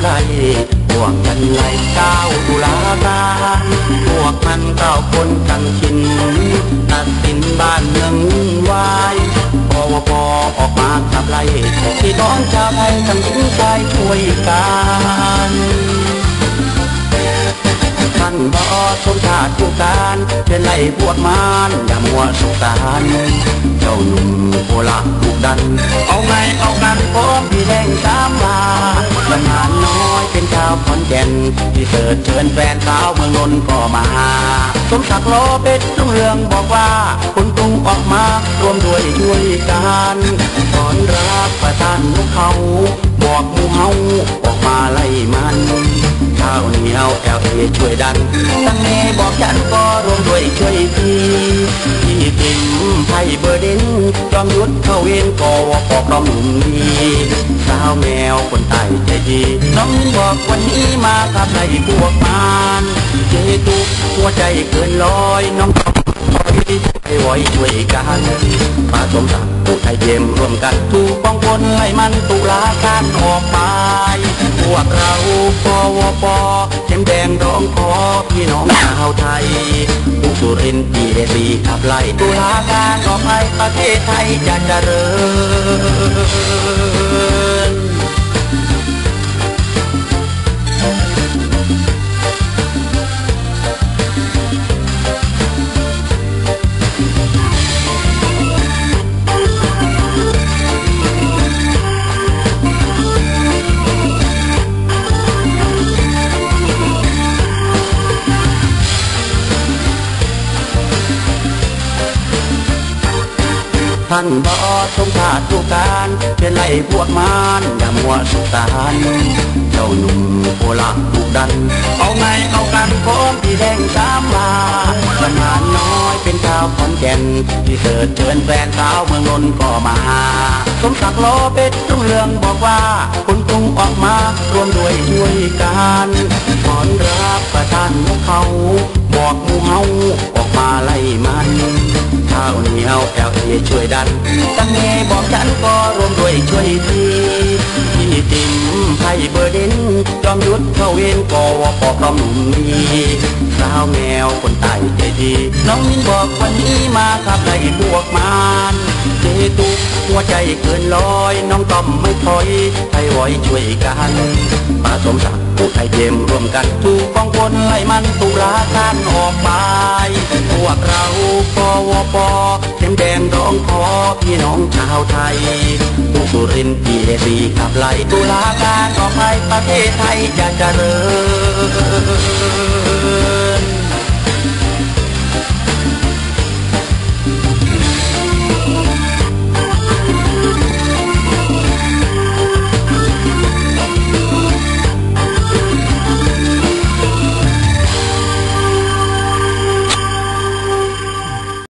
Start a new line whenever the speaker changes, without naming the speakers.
ไล่พวกกันไล่ก้าวตุลาการพวกมันเก้าคนทั้งชินตัดสินบ้านเมืองวุ่นวายปวปออกมาขับไล่ที่น้องชาวไทยทั้งหญิงชายช่วยกันท่านบอสมชาติผู้การเป็นไล่พวกมารอย่ามัวสุสานเจ้าหนุ่มโบราณถูกดัน เอาไง ที่เสิดเชิญแฟนสาวเมืองนนท์ก็มาสมศักดิ์ล้อเป็ดรุ่งเรืองบอกว่าคนกรุงออกมารวมด้วยช่วย เหนียวแอลเอช่วยดันตั้งเนบอกฉันก็รวมด้วยช่วยพี่พี่ติมไทยเบอร์เดนจอมยุทธเข้าเวนกอวอกรอมหนุ่มดีสาวแมวคนไต้ใจดี น้องบอกวันนี้มากับไรพวกมันเจตุหัวใจเกินร้อยน้อง ให้ไว้ช่วยกันผสมศักดิ์ผู้ไทยเยมร่วมกันถูกป้องคนไล่มันตุลาการออกไปพวกเราปวปเข้มแดงร้องขอพี่น้องชาวไทยผู้สุรินทร์ปีเอสีขับไล่ตุลาการออกไปประเทศไทยจะเจริญ ท่านบอสมชาติผู้การเป็นไล่พวกมารอย่ามัวสุสานเจ้าหนุ่มโบราณถูกดัน เอาไงเอากันพร้อมพี่แดงตามมาบรรหารน้อยเป็นชาวขอนแก่นที่เสิร์ชเชิญแฟนสาวเมืองนนก็มาสมศักดิ์โลเป็ดรุ่งเรืองบอกว่าคนกรุงออกมารวมด้วยช่วยกันขอนรับประทานนกเขาบอกมูเฮาออกมาไล่มัน ข้าวเหนียวแอลเอช่วยดันตั้งเนบอกฉันก็รวมด้วยช่วยทีพี่ติมไพ่เบอร์ดินจอมยุทธเข้าเวนกอวปอกรอมหนุ่มมีาวแมวคนใต้ใจดี น้องมินบอกวันนี้มาขับไล่พวกมันเจตุกหัวใจเกินร้อย น้องต้อมไม่ถอยไทยไว้ช่วยกันผสมศักดิ์ผู้ไทยเยมร่วมกันถูกป้องคนไล่มันตุลาการออกไปพวกเราปวปเข้มแดงร้องขอพี่น้องชาวไทยผู้สุรินทร์ีเอสีขับไล่ตุลาการออกไปประเทศไทยจะเจริญ